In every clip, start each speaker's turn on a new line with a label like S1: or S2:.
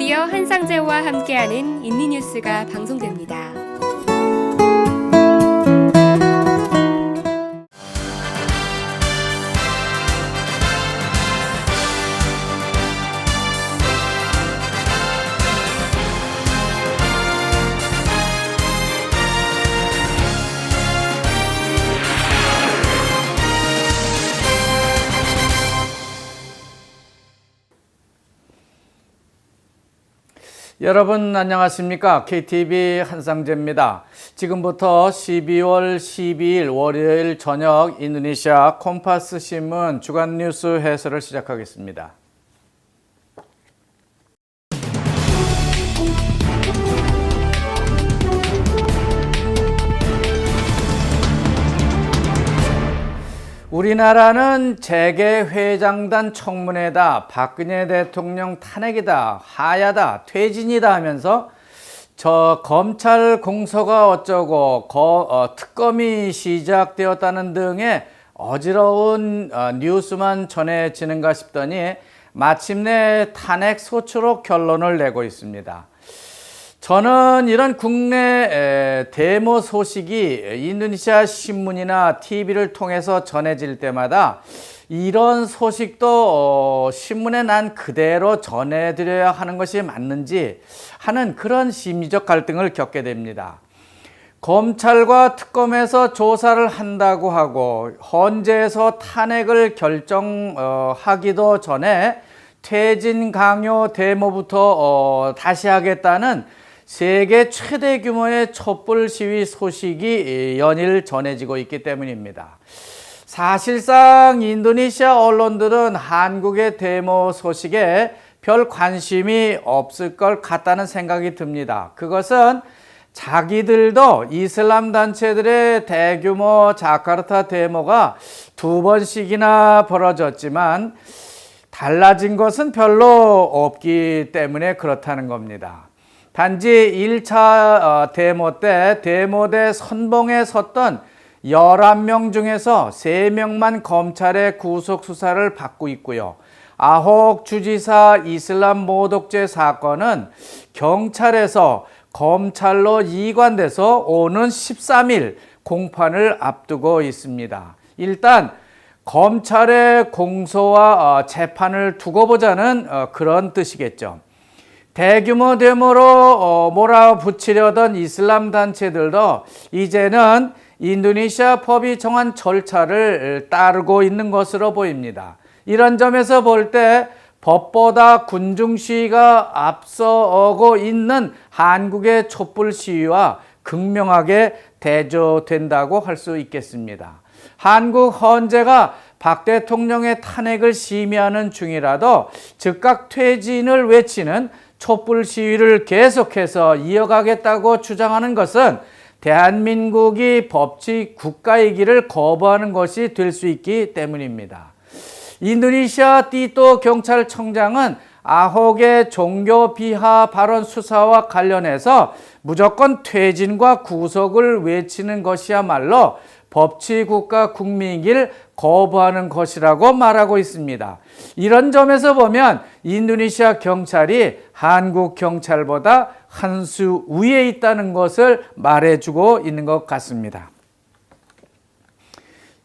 S1: 드디어 한상재와 함께하는 인니뉴스가 방송됩니다.
S2: 여러분 안녕하십니까? KTV 한상재입니다. 지금부터 12월 12일 월요일 저녁 인도네시아 콤파스 신문 주간 뉴스 해설을 시작하겠습니다. 우리나라는 재계 회장단 청문회다, 박근혜 대통령 탄핵이다, 하야다, 퇴진이다 하면서 저 검찰 공소가 어쩌고 거, 어, 특검이 시작되었다는 등의 어지러운 어, 뉴스만 전해지는가 싶더니 마침내 탄핵 소추로 결론을 내고 있습니다. 저는 이런 국내 에, 데모 소식이 인도네시아 신문이나 TV를 통해서 전해질 때마다 이런 소식도 어, 신문에 난 그대로 전해드려야 하는 것이 맞는지 하는 그런 심리적 갈등을 겪게 됩니다. 검찰과 특검에서 조사를 한다고 하고 헌재에서 탄핵을 결정하기도 전에 퇴진 강요 데모부터 어, 다시 하겠다는 세계 최대 규모의 촛불 시위 소식이 연일 전해지고 있기 때문입니다. 사실상 인도네시아 언론들은 한국의 데모 소식에 별 관심이 없을 것 같다는 생각이 듭니다. 그것은 자기들도 이슬람 단체들의 대규모 자카르타 데모가 두 번씩이나 벌어졌지만 달라진 것은 별로 없기 때문에 그렇다는 겁니다. 단지 1차 데모 때 데모 대 선봉에 섰던 11명 중에서 3명만 검찰의 구속 수사를 받고 있고요. 아홉 주지사 이슬람 모독죄 사건은 경찰에서 검찰로 이관돼서 오는 13일 공판을 앞두고 있습니다. 일단 검찰의 공소와 어, 재판을 두고 보자는 어, 그런 뜻이겠죠. 대규모 데모로 어, 몰아붙이려던 이슬람 단체들도 이제는 인도네시아 법이 정한 절차를 따르고 있는 것으로 보입니다. 이런 점에서 볼 때 법보다 군중 시위가 앞서고 있는 한국의 촛불 시위와 극명하게 대조된다고 할 수 있겠습니다. 한국 헌재가 박 대통령의 탄핵을 심의하는 중이라도 즉각 퇴진을 외치는 촛불 시위를 계속해서 이어가겠다고 주장하는 것은 대한민국이 법치 국가이기를 거부하는 것이 될 수 있기 때문입니다. 인도네시아 띠또 경찰청장은 아홉의 종교 비하 발언 수사와 관련해서 무조건 퇴진과 구속을 외치는 것이야말로 법치 국가 국민길 거부하는 것이라고 말하고 있습니다. 이런 점에서 보면 인도네시아 경찰이 한국 경찰보다 한 수 위에 있다는 것을 말해주고 있는 것 같습니다.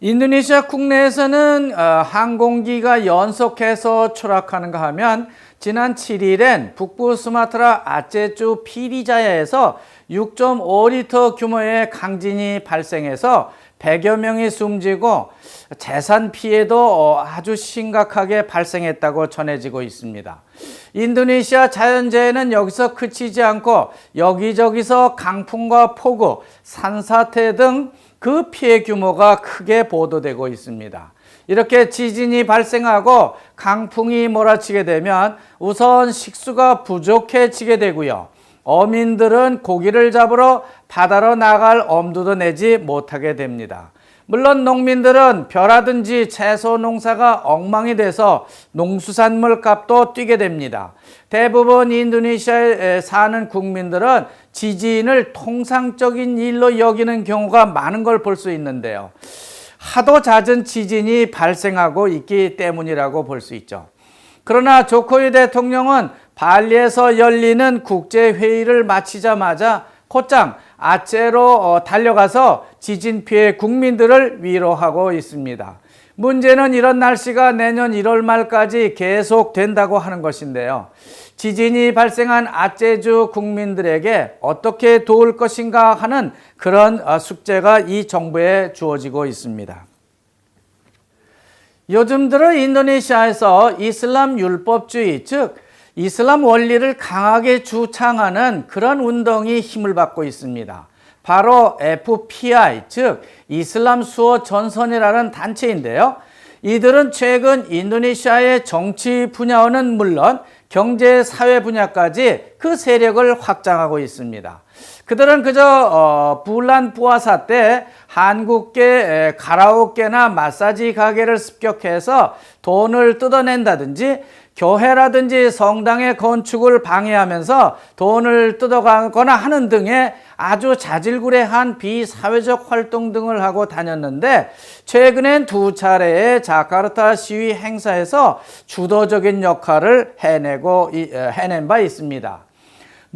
S2: 인도네시아 국내에서는 어, 항공기가 연속해서 추락하는가 하면 지난 7일엔 북부 스마트라 아제주 피리자야에서 6.5리터 규모의 강진이 발생해서 100여 명이 숨지고 재산 피해도 아주 심각하게 발생했다고 전해지고 있습니다. 인도네시아 자연재해는 여기서 그치지 않고 여기저기서 강풍과 폭우, 산사태 등 그 피해 규모가 크게 보도되고 있습니다. 이렇게 지진이 발생하고 강풍이 몰아치게 되면 우선 식수가 부족해지게 되고요. 어민들은 고기를 잡으러 바다로 나갈 엄두도 내지 못하게 됩니다. 물론 농민들은 벼라든지 채소 농사가 엉망이 돼서 농수산물 값도 뛰게 됩니다. 대부분 인도네시아에 사는 국민들은 지진을 통상적인 일로 여기는 경우가 많은 걸 볼 수 있는데요. 하도 잦은 지진이 발생하고 있기 때문이라고 볼 수 있죠. 그러나 조코이 대통령은 발리에서 열리는 국제 회의를 마치자마자 곧장 아체로 어, 달려가서 지진 피해 국민들을 위로하고 있습니다. 문제는 이런 날씨가 내년 1월 말까지 계속된다고 하는 것인데요. 지진이 발생한 아제주 국민들에게 어떻게 도울 것인가 하는 그런 어, 숙제가 이 정부에 주어지고 있습니다. 요즘 들어 인도네시아에서 이슬람 율법주의, 즉 이슬람 원리를 강하게 주창하는 그런 운동이 힘을 받고 있습니다. 바로 FPI, 즉 이슬람 수호 전선이라는 단체인데요. 이들은 최근 인도네시아의 정치 분야와는 물론 경제 사회 분야까지 그 세력을 확장하고 있습니다. 그들은 그저 어, 불란 부화사 때 한국계 에, 가라오케나 마사지 가게를 습격해서 돈을 뜯어낸다든지 교회라든지 성당의 건축을 방해하면서 돈을 뜯어가거나 하는 등의 아주 자질구레한 비사회적 활동 등을 하고 다녔는데 최근엔 두 차례의 자카르타 시위 행사에서 주도적인 역할을 해내고 해낸 바 있습니다.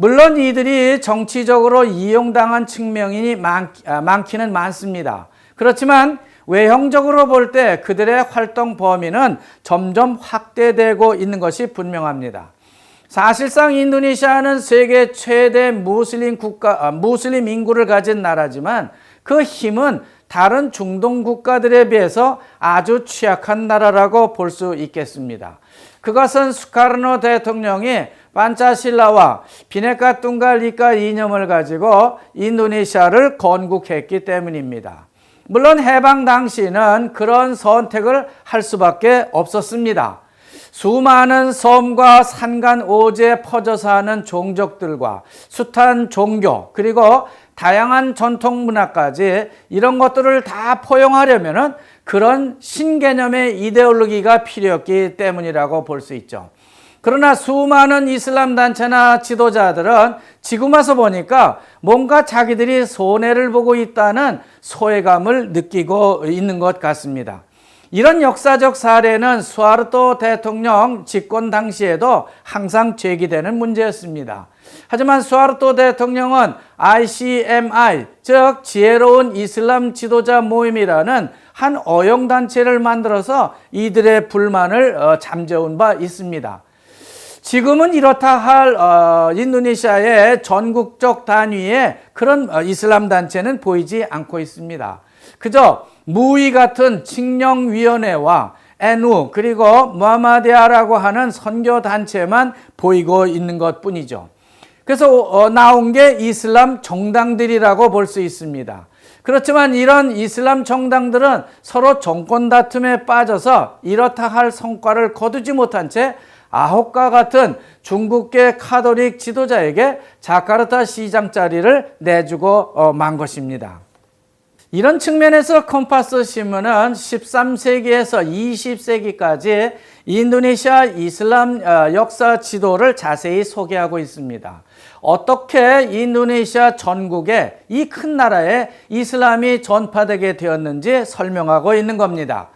S2: 물론 이들이 정치적으로 이용당한 측면이 많, 아, 많기는 많습니다. 그렇지만 외형적으로 볼 때 그들의 활동 범위는 점점 확대되고 있는 것이 분명합니다. 사실상 인도네시아는 세계 최대 무슬림 국가, 아, 무슬림 인구를 가진 나라지만 그 힘은 다른 중동 국가들에 비해서 아주 취약한 나라라고 볼 수 있겠습니다. 그것은 수카르노 대통령이 반차실라와 비네카 뚱갈리카 이념을 가지고 인도네시아를 건국했기 때문입니다. 물론 해방 당시는 그런 선택을 할 수밖에 없었습니다. 수많은 섬과 산간 오지에 퍼져 사는 종족들과 숱한 종교 그리고 다양한 전통 문화까지 이런 것들을 다 포용하려면은 그런 신개념의 이데올로기가 필요했기 때문이라고 볼 수 있죠. 그러나 수많은 이슬람 단체나 지도자들은 지금 와서 보니까 뭔가 자기들이 손해를 보고 있다는 소외감을 느끼고 있는 것 같습니다. 이런 역사적 사례는 수아르토 대통령 집권 당시에도 항상 제기되는 문제였습니다. 하지만 수아르토 대통령은 ICMI, 즉 지혜로운 이슬람 지도자 모임이라는 한 어용 단체를 만들어서 이들의 불만을 어, 잠재운 바 있습니다. 지금은 이렇다 할 어, 인도네시아의 전국적 단위의 그런 어, 이슬람 단체는 보이지 않고 있습니다. 그저 무위 같은 칙령위원회와 에누 그리고 무하마디아라고 하는 선교 단체만 보이고 있는 것 뿐이죠. 그래서 어, 나온 게 이슬람 정당들이라고 볼 수 있습니다. 그렇지만 이런 이슬람 정당들은 서로 정권 다툼에 빠져서 이렇다 할 성과를 거두지 못한 채 아홉과 같은 중국계 카톨릭 지도자에게 자카르타 시장 자리를 내주고 어, 만 것입니다. 이런 측면에서 컴파스 신문은 13세기에서 20세기까지 인도네시아 이슬람 어, 역사 지도를 자세히 소개하고 있습니다. 어떻게 인도네시아 전국에 이 큰 나라에 이슬람이 전파되게 되었는지 설명하고 있는 겁니다.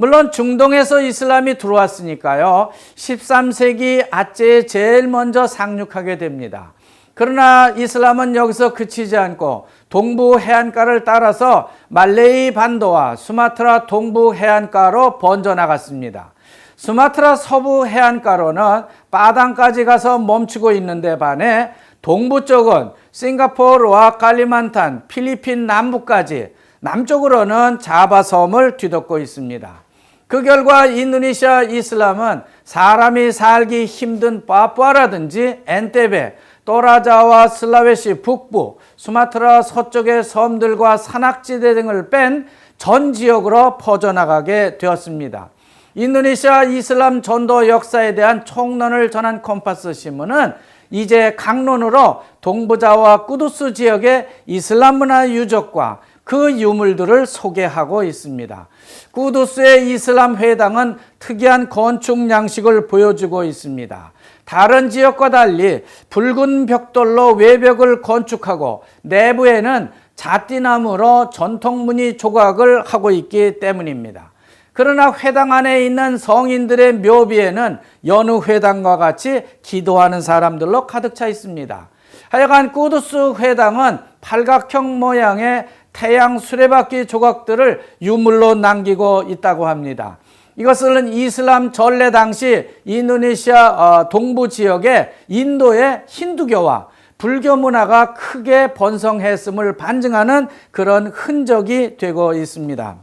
S2: 물론 중동에서 이슬람이 들어왔으니까요. 13세기 아제에 제일 먼저 상륙하게 됩니다. 그러나 이슬람은 여기서 그치지 않고 동부 해안가를 따라서 말레이 반도와 수마트라 동부 해안가로 번져나갔습니다. 수마트라 서부 해안가로는 바당까지 가서 멈추고 있는데 반해 동부 쪽은 싱가포르와 칼리만탄, 필리핀 남부까지 남쪽으로는 자바섬을 뒤덮고 있습니다. 그 결과 인도네시아 이슬람은 사람이 살기 힘든 파푸아라든지 엔테베, 또라자와 슬라웨시 북부, 수마트라 서쪽의 섬들과 산악지대 등을 뺀 전 지역으로 퍼져나가게 되었습니다. 인도네시아 이슬람 전도 역사에 대한 총론을 전한 컴파스 신문은 이제 강론으로 동부자와 꾸두스 지역의 이슬람 문화 유적과 그 유물들을 소개하고 있습니다. 꾸두스의 이슬람 회당은 특이한 건축 양식을 보여주고 있습니다. 다른 지역과 달리 붉은 벽돌로 외벽을 건축하고 내부에는 자띠나무로 전통 무늬 조각을 하고 있기 때문입니다. 그러나 회당 안에 있는 성인들의 묘비에는 여느 회당과 같이 기도하는 사람들로 가득 차 있습니다. 하여간 꾸두스 회당은 팔각형 모양의 태양 수레바퀴 조각들을 유물로 남기고 있다고 합니다. 이것은 이슬람 전래 당시 인도네시아 어, 동부 지역의 인도의 힌두교와 불교 문화가 크게 번성했음을 반증하는 그런 흔적이 되고 있습니다.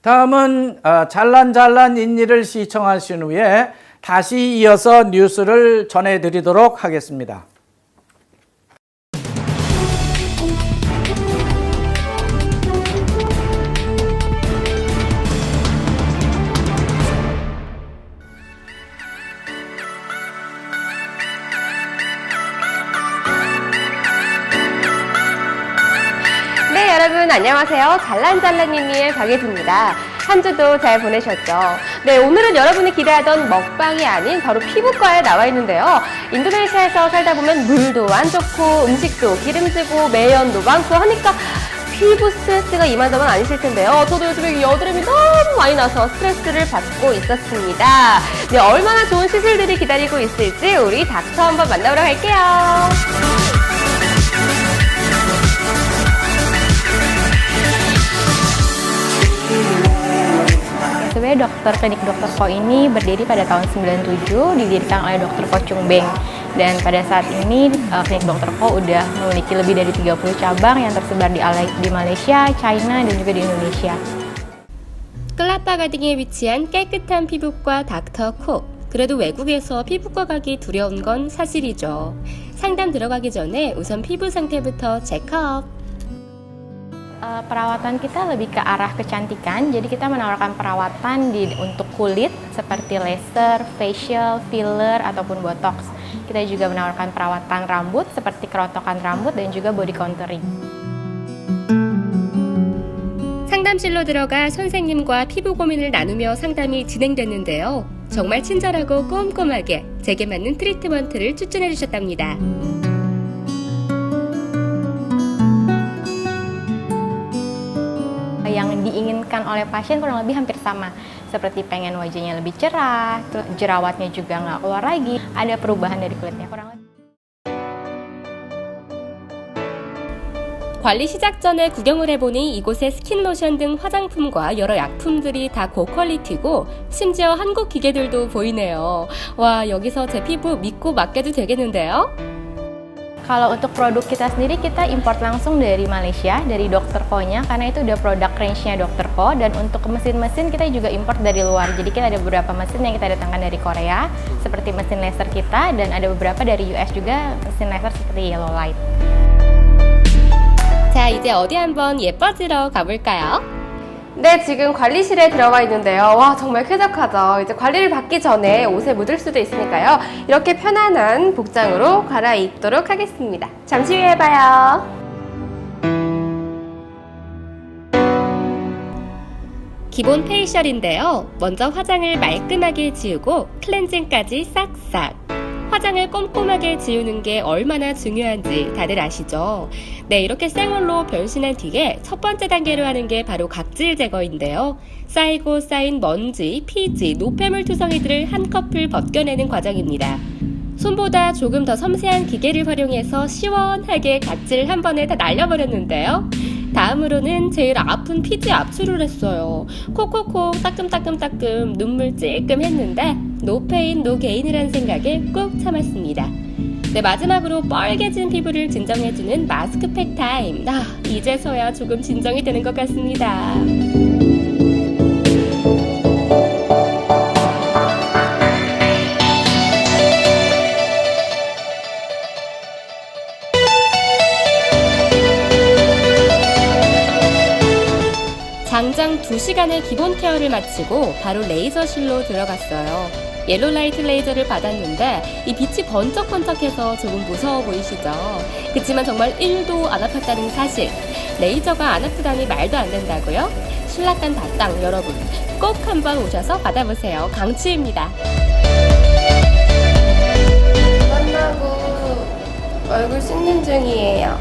S2: 다음은 어, 잘란잘란 인니를 시청하신 후에 다시 이어서 뉴스를 전해드리도록 하겠습니다.
S1: 안녕하세요. 잘란잘란님의 박예수입니다. 한 주도 잘 보내셨죠? 네, 오늘은 여러분이 기대하던 먹방이 아닌 바로 피부과에 나와 있는데요. 인도네시아에서 살다 보면 물도 안 좋고 음식도 기름지고 매연도 많고 하니까 피부 스트레스가 이만저만 아니실 텐데요. 저도 요즘에 여드름이 너무 많이 나서 스트레스를 받고 있었습니다. 네, 얼마나 좋은 시술들이 기다리고 있을지 우리 닥터 한번 만나보러 갈게요.
S3: Sebenarnya dokter klinik dokter Ko ini berdiri pada tahun 97, didirikan oleh dokter Ko Chung Beng. Dan pada saat ini eh, klinik dokter Ko udah memiliki lebih dari 30 cabang yang tersebar di, Ale- di Malaysia, China, dan juga di Indonesia.
S1: 클라파 가딩에 위치한 깨끗한 피부과 닥터 코. 그래도 외국에서 피부과 가기 두려운 건 사실이죠. 상담 들어가기 전에 우선 피부 상태부터 체크업.
S3: Eh, perawatan kita lebih ke arah kecantikan, jadi kita menawarkan perawatan di, untuk kulit seperti laser, facial, filler, ataupun botox. Kita juga menawarkan perawatan rambut seperti kerotokan rambut dan juga body contouring.
S1: 상담실로 들어가 선생님과 피부 고민을 나누며 상담이 진행됐는데요. 정말 친절하고 꼼꼼하게 제게 맞는 트리트먼트를 추천해 주셨답니다.
S3: Yang diinginkan oleh pasien kurang lebih hampir sama seperti pengen wajahnya lebih cerah, terus jerawatnya juga nggak keluar lagi, ada perubahan dari kulitnya kurang lebih.
S1: 관리 시작 전에 구경을 해보니 이곳에 스킨 로션 등 화장품과 여러 약품들이 다 고퀄리티고 심지어 한국 기계들도 보이네요. 와, 여기서 제 피부 믿고 맡겨도 되겠는데요?
S3: Kalau untuk produk kita sendiri kita import langsung dari Malaysia, dari Dr. Ko-nya karena itu udah produk range-nya Dr. Ko dan untuk mesin-mesin kita juga import dari luar. Jadi kita ada beberapa mesin yang kita datangkan dari Korea seperti mesin laser kita dan ada beberapa dari US juga mesin laser seperti Yellow Light.
S1: 자, 이제 어디 한번 예뻐지러 가볼까요? 네, 지금 관리실에 들어가 있는데요. 와, 정말 쾌적하죠. 이제 관리를 받기 전에 옷에 묻을 수도 있으니까요. 이렇게 편안한 복장으로 갈아입도록 하겠습니다. 잠시 후에 봐요. 기본 페이셜인데요. 먼저 화장을 말끔하게 지우고 클렌징까지 싹싹. 화장을 꼼꼼하게 지우는 게 얼마나 중요한지 다들 아시죠? 네, 이렇게 생얼로 변신한 뒤에 첫 번째 단계로 하는 게 바로 각질 제거인데요. 쌓이고 쌓인 먼지, 피지, 노폐물 투성이들을 한꺼풀 벗겨내는 과정입니다. 손보다 조금 더 섬세한 기계를 활용해서 시원하게 각질을 한 번에 다 날려버렸는데요. 다음으로는 제일 아픈 피지 압출을 했어요. 콕콕콕 따끔따끔따끔 눈물 찔끔 했는데 노페인 노게인이라는 생각에 꾹 참았습니다. 네, 마지막으로 뻘개진 피부를 진정해주는 마스크팩 타임. 아, 이제서야 조금 진정이 되는 것 같습니다. 2시간의 기본 케어를 마치고 바로 레이저실로 들어갔어요. 옐로 라이트 레이저를 받았는데 이 빛이 번쩍번쩍해서 조금 무서워 보이시죠? 그치만 정말 1도 안 아팠다는 사실. 레이저가 안 아프다니 말도 안 된다고요? 신라간 다땅 여러분 꼭 한번 오셔서 받아보세요. 강추입니다.
S4: 끝나고 얼굴 씻는 중이에요.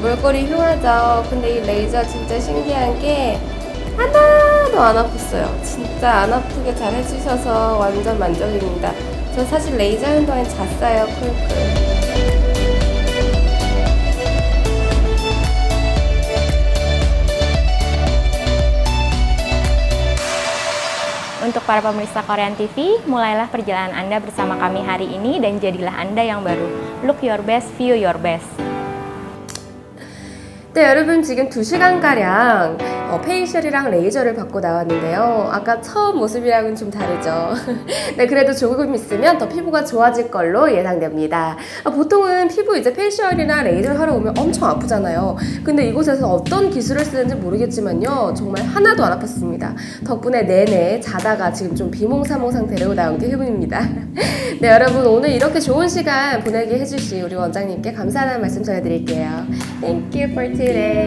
S4: 몰골이 흉하죠. 근데 이 레이저 진짜 신기한 게 하나도 안 아팠어요. 진짜 안 아프게 잘 해주셔서 완전 만족입니다. 저 사실 레이저 하는 동안 잤어요. 쿨쿨.
S3: Untuk para pemirsa Korean TV, mulailah perjalanan Anda bersama kami hari ini dan jadilah Anda yang baru. Look your best, view your best.
S4: 네, 여러분 지금 2시간가량 어, 페이셜이랑 레이저를 받고 나왔는데요. 아까 처음 모습이랑은 좀 다르죠. 네, 그래도 조금 있으면 더 피부가 좋아질 걸로 예상됩니다. 아, 보통은 피부 이제 페이셜이나 레이저를 하러 오면 엄청 아프잖아요. 근데 이곳에서 어떤 기술을 쓰는지 모르겠지만요. 정말 하나도 안 아팠습니다. 덕분에 내내 자다가 지금 좀 비몽사몽 상태로 나온 게 흐문입니다. 네, 여러분 오늘 이렇게 좋은 시간 보내게 해주신 우리 원장님께 감사하다는 말씀 전해드릴게요. Thank you for today.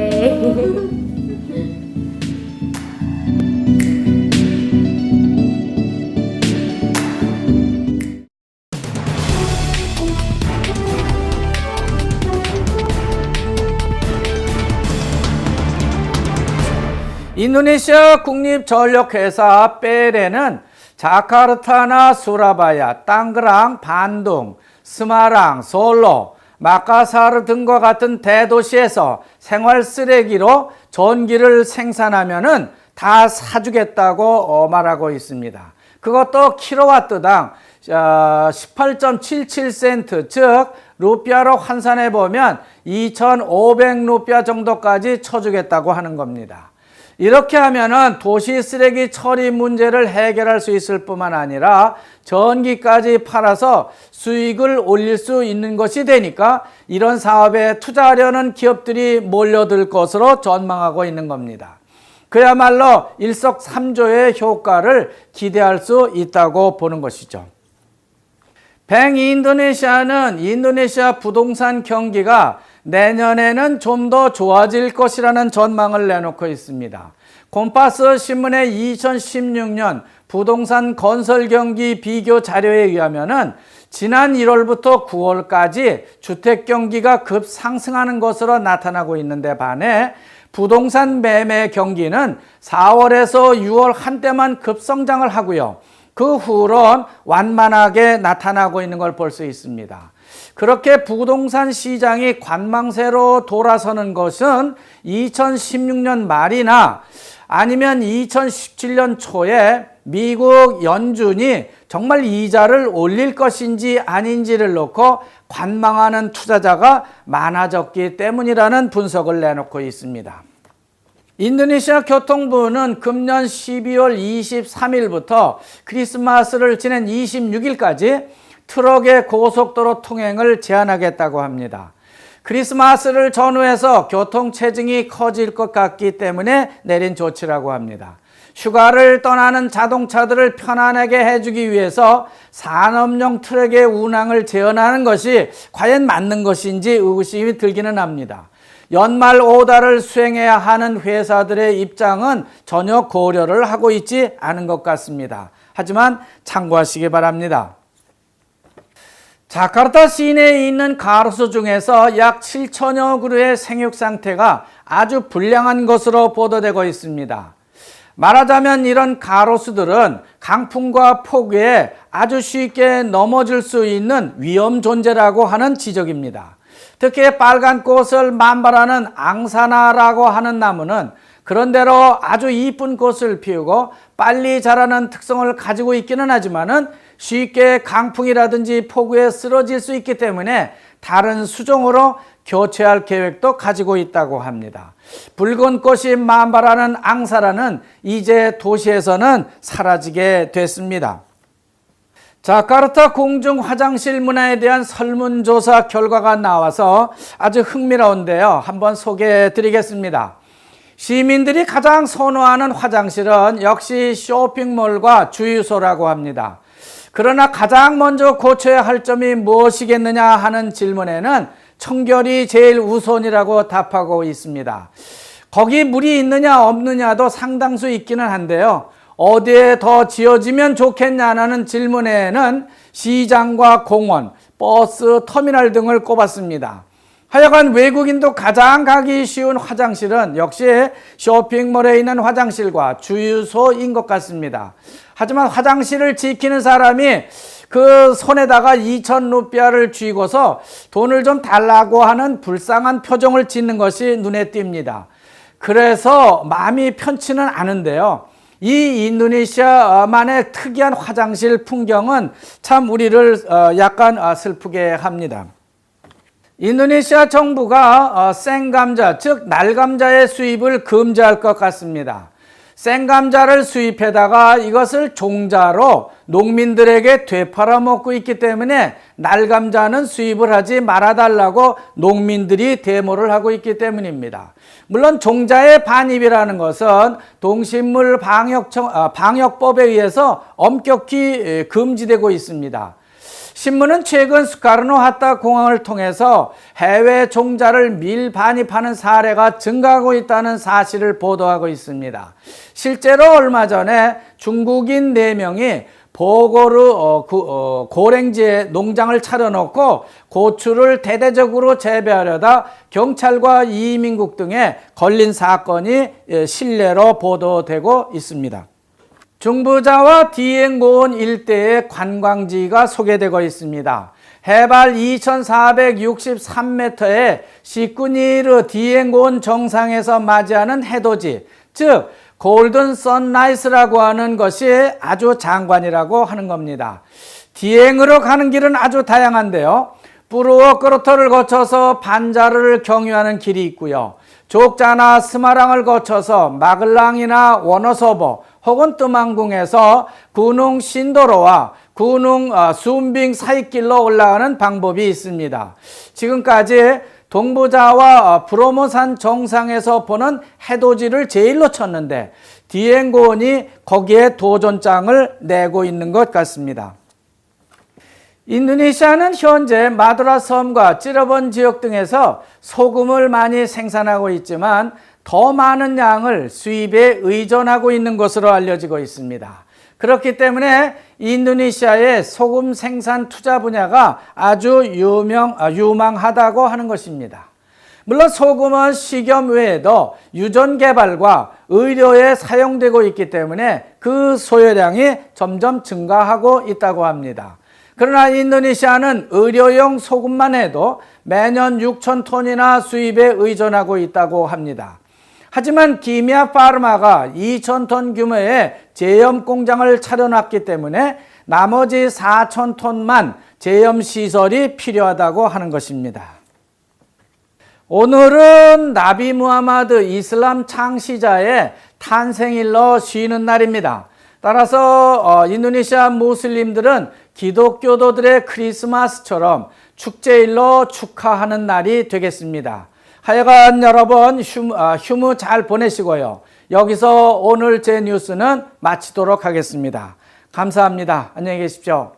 S2: 인도네시아 국립전력회사 뺄에는 자카르타나 수라바야, 땅그랑, 반둥, 스마랑, 솔로, 마카사르 등과 같은 대도시에서 생활 쓰레기로 전기를 생산하면은 다 사주겠다고 어, 말하고 있습니다. 그것도 킬로와트당 18.77센트, 즉 루피아로 환산해 보면 2,500 루피아 정도까지 쳐주겠다고 하는 겁니다. 이렇게 하면은 도시 쓰레기 처리 문제를 해결할 수 있을 뿐만 아니라 전기까지 팔아서 수익을 올릴 수 있는 것이 되니까 이런 사업에 투자하려는 기업들이 몰려들 것으로 전망하고 있는 겁니다. 그야말로 일석삼조의 효과를 기대할 수 있다고 보는 것이죠. 뱅 인도네시아는 인도네시아 부동산 경기가 내년에는 좀 더 좋아질 것이라는 전망을 내놓고 있습니다. 콤파스 신문의 2016년 부동산 건설 경기 비교 자료에 의하면은 지난 1월부터 9월까지 주택 경기가 급 상승하는 것으로 나타나고 있는데 반해 부동산 매매 경기는 4월에서 6월 한때만 급성장을 하고요. 그 후론 완만하게 나타나고 있는 걸 볼 수 있습니다. 그렇게 부동산 시장이 관망세로 돌아서는 것은 2016년 말이나 아니면 2017년 초에 미국 연준이 정말 이자를 올릴 것인지 아닌지를 놓고 관망하는 투자자가 많아졌기 때문이라는 분석을 내놓고 있습니다. 인도네시아 교통부는 금년 12월 23일부터 크리스마스를 지낸 26일까지 트럭의 고속도로 통행을 제한하겠다고 합니다. 크리스마스를 전후해서 교통 체증이 커질 것 같기 때문에 내린 조치라고 합니다. 휴가를 떠나는 자동차들을 편안하게 해주기 위해서 산업용 트럭의 운항을 제한하는 것이 과연 맞는 것인지 의구심이 들기는 합니다. 연말 오다를 수행해야 하는 회사들의 입장은 전혀 고려를 하고 있지 않은 것 같습니다. 하지만 참고하시기 바랍니다. 자카르타 시내에 있는 가로수 중에서 약 7천여 그루의 생육 상태가 아주 불량한 것으로 보도되고 있습니다. 말하자면 이런 가로수들은 강풍과 폭우에 아주 쉽게 넘어질 수 있는 위험 존재라고 하는 지적입니다. 특히 빨간 꽃을 만발하는 앙사나라고 하는 나무는 그런대로 아주 이쁜 꽃을 피우고 빨리 자라는 특성을 가지고 있기는 하지만은 쉽게 강풍이라든지 폭우에 쓰러질 수 있기 때문에 다른 수종으로 교체할 계획도 가지고 있다고 합니다. 붉은 꽃이 만발하는 앙사라는 이제 도시에서는 사라지게 됐습니다. 자카르타 공중 화장실 문화에 대한 설문조사 결과가 나와서 아주 흥미로운데요. 한번 소개해 드리겠습니다. 시민들이 가장 선호하는 화장실은 역시 쇼핑몰과 주유소라고 합니다. 그러나 가장 먼저 고쳐야 할 점이 무엇이겠느냐 하는 질문에는 청결이 제일 우선이라고 답하고 있습니다. 거기 물이 있느냐 없느냐도 상당수 있기는 한데요. 어디에 더 지어지면 좋겠냐는 질문에는 시장과 공원, 버스, 터미널 등을 꼽았습니다. 하여간 외국인도 가장 가기 쉬운 화장실은 역시 쇼핑몰에 있는 화장실과 주유소인 것 같습니다. 하지만 화장실을 지키는 사람이 그 손에다가 2천 루피아를 쥐고서 돈을 좀 달라고 하는 불쌍한 표정을 짓는 것이 눈에 띕니다. 그래서 마음이 편치는 않은데요. 이 인도네시아만의 특이한 화장실 풍경은 참 우리를 어, 약간 어, 슬프게 합니다. 인도네시아 정부가 어, 생감자, 즉 날감자의 수입을 금지할 것 같습니다. 생감자를 수입해다가 이것을 종자로 농민들에게 되팔아 먹고 있기 때문에 날감자는 수입을 하지 말아달라고 농민들이 데모를 하고 있기 때문입니다. 물론 종자의 반입이라는 것은 동식물 방역청, 아, 방역법에 의해서 엄격히 에, 금지되고 있습니다. 신문은 최근 스카르노 하타 공항을 통해서 해외 종자를 밀반입하는 사례가 증가하고 있다는 사실을 보도하고 있습니다. 실제로 얼마 전에 중국인 4명이 보고르 어, 구- 어, 고랭지에 농장을 차려놓고 고추를 대대적으로 재배하려다 경찰과 이민국 등에 걸린 사건이 예, 실내로 보도되고 있습니다. 중부자와 디엥고온 일대의 관광지가 소개되고 있습니다. 해발 2463m의 시쿠니르 디엥고온 정상에서 맞이하는 해돋이, 즉 골든 선라이스라고 하는 것이 아주 장관이라고 하는 겁니다. 디엥으로 가는 길은 아주 다양한데요. 뿌르워 크로터를 거쳐서 반자르를 경유하는 길이 있고요. 족자나 스마랑을 거쳐서 마글랑이나 원어서버 혹은 뜨망궁에서 군웅 신도로와 군웅 어, 순빙 사이길로 올라가는 방법이 있습니다. 지금까지 동부자와 어, 브로모산 정상에서 보는 해돋이를 제일로 쳤는데 디엥고원이 거기에 도전장을 내고 있는 것 같습니다. 인도네시아는 현재 마드라 섬과 찌러번 지역 등에서 소금을 많이 생산하고 있지만 더 많은 양을 수입에 의존하고 있는 것으로 알려지고 있습니다. 그렇기 때문에 인도네시아의 소금 생산 투자 분야가 아주 유명, 아, 유망하다고 하는 것입니다. 물론 소금은 식염 외에도 유전 개발과 의료에 사용되고 있기 때문에 그 소요량이 점점 증가하고 있다고 합니다. 그러나 인도네시아는 의료용 소금만 해도 매년 6천 톤이나 수입에 의존하고 있다고 합니다. 하지만 기미아 파르마가 2천 톤 규모의 제염 공장을 차려놨기 때문에 나머지 4천 톤만 제염 시설이 필요하다고 하는 것입니다. 오늘은 나비 무하마드 이슬람 창시자의 탄생일로 쉬는 날입니다. 따라서 어, 인도네시아 무슬림들은 기독교도들의 크리스마스처럼 축제일로 축하하는 날이 되겠습니다. 하여간 여러분 휴무, 아, 휴무 잘 보내시고요. 여기서 오늘 제 뉴스는 마치도록 하겠습니다. 감사합니다. 안녕히 계십시오.